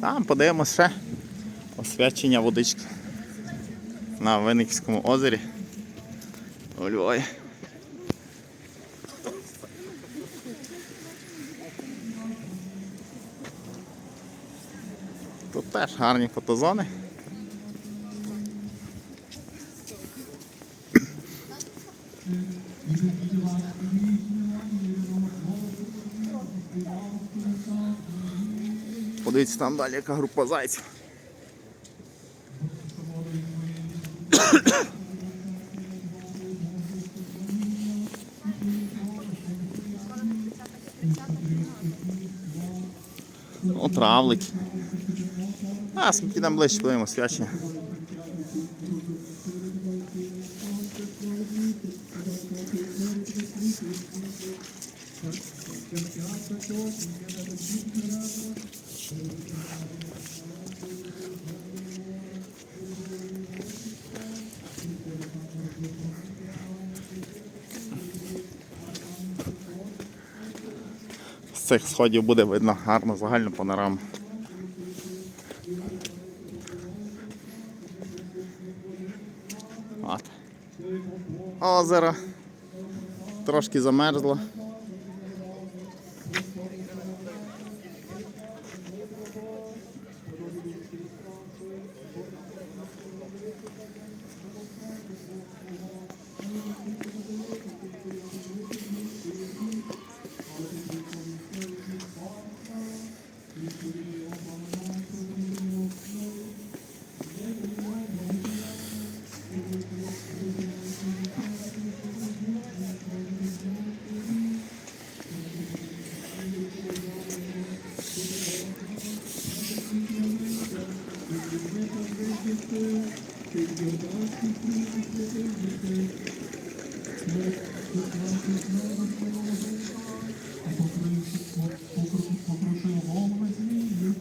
Там подивимося ще освячення водички на Винниківському озері у Львові. Тут теж гарні фотозони. Подивіться там далі, яка група зайців. О, травлики. А, ми підемо ближче, подивимо свячення. З цих сходів буде видно гарно загальну панораму. Озеро. Трошки замерзло.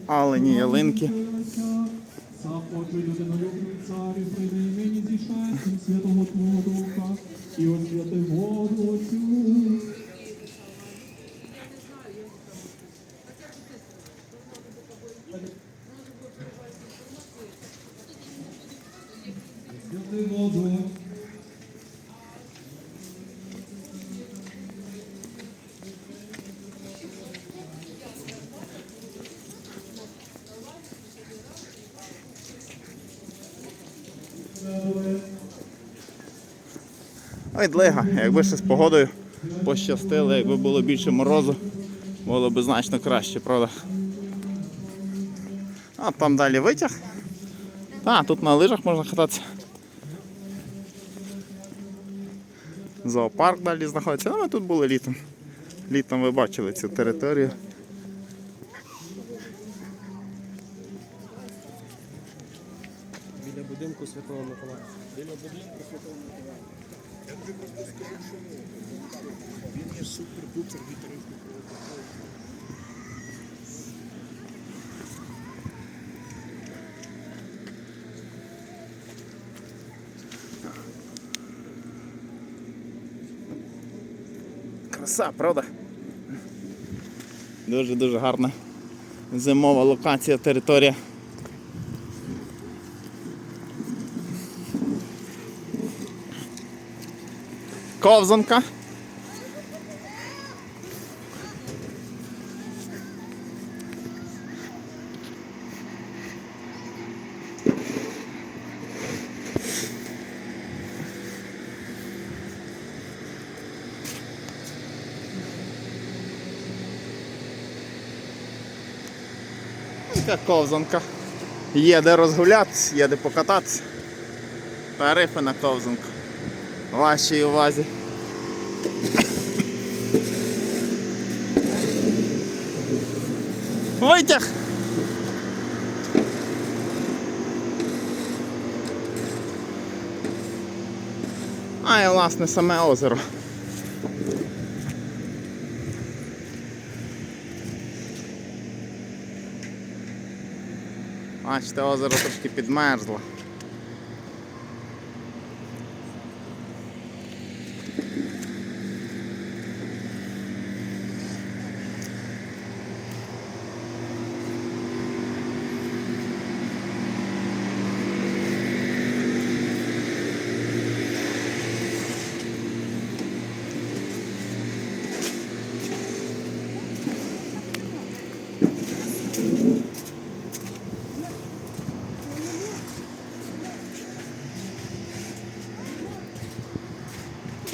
Алені ялинки. Заходжу людинолюбний царю, мені зі зійшестям святого Твого Ой, длига, якби ще з погодою пощастило, якби було більше морозу, було б значно краще, правда? А там далі витяг. А, тут на лижах можна кататися. Зоопарк далі знаходиться. Ну, ми тут були літом. Літом ви бачили цю територію. Біля будинку Святого Миколая. Біля будинку Святого Миколая. Я тобі просто скажу, що він є супер-пупер вітеринський Краса, правда? Дуже-дуже гарна зимова локація, територія. Ковзанка. Така ковзанка. Є де розгулятися, є де покататися. Тарифи на ковзанку. Вашій увазі. Витяг! А і власне саме озеро. Бачите, озеро трошки підмерзло.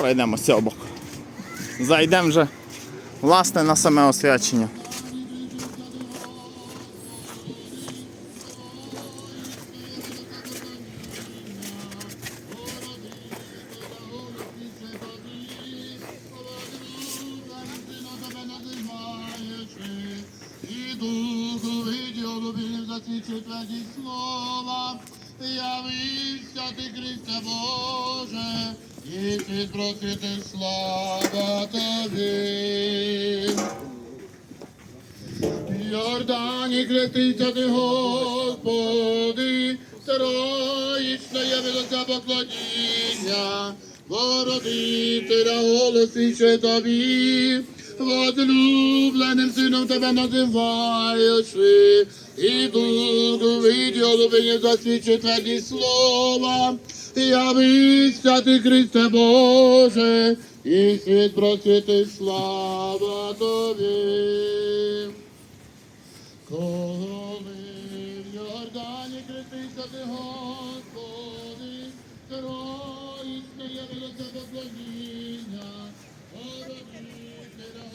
Пройдемо боку. Зайдемо вже власне на саме освячення. Твої слова. Явися ти, Христе Боже, і ти слава тобі. Йордані хреститься ти, Господи, троїчна явилося поклоніння, Бородителя голосище тобі, возлюбленим сином тебе називаючи, і дух виділу мені засвідчить слова, ти, Христе Боже, і світ просити слава тобі. Коли в Йордані крестився ти, Господи, троїчне явилося поклоніння, Городителя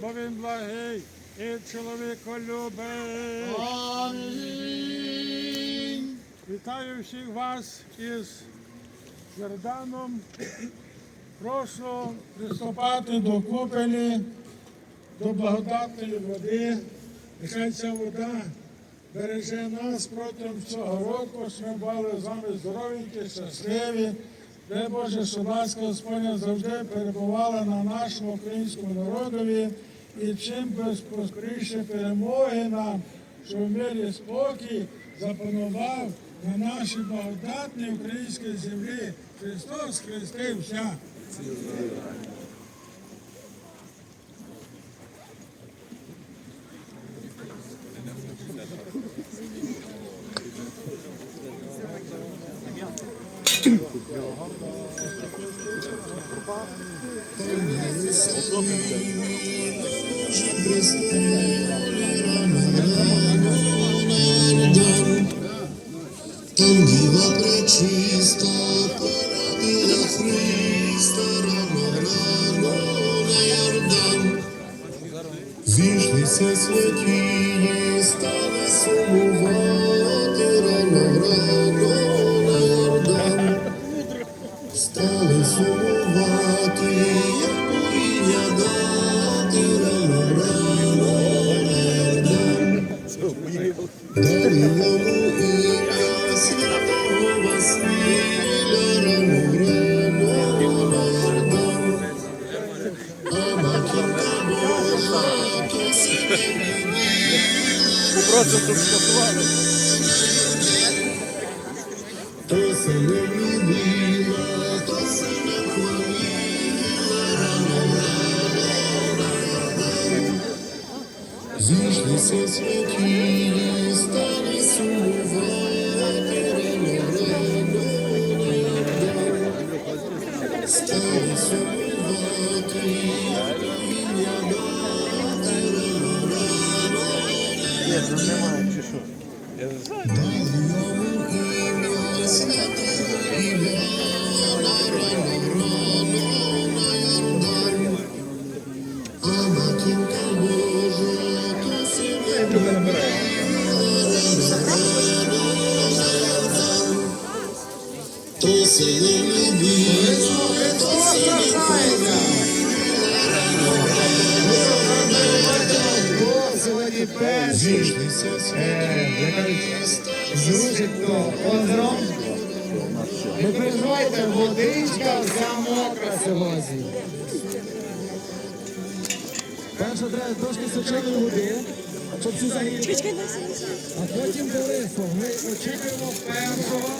Бо він благий і чоловіколюбий. Амінь. Вітаю всіх вас із Йорданом. Прошу приступати до купелі, до благодатної води. Нехай ця вода береже нас протягом цього року, щоб ми були з вами здоровенькі, щасливі. Дай Боже, щоб ласка Господня завжди перебувала на нашому українському народові і чим без поскоріше перемоги нам, щоб мир і спокій запанував на нашій благодатній українській землі. Христос хрестився. Зійшлися святії, стали сумувати, тут скасували. То се не любила, то се не хвалила, рано, рано на Зійшлися святії, Ні, тут немає чи що. Се не любила, то се кажуть, зрушить то озером. Не переживайте, водичка вся мокра сьогодні. Перше треба трошки соченої води, щоб всі загріти. А потім товариство. Ми очікуємо першого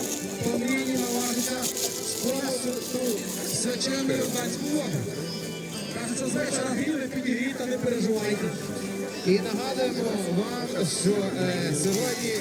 по мрії наважиться просто соченої воду. Кажуть, що з вечора гріли, підігріта, не переживайте. І нагадуємо вам, що е, сьогодні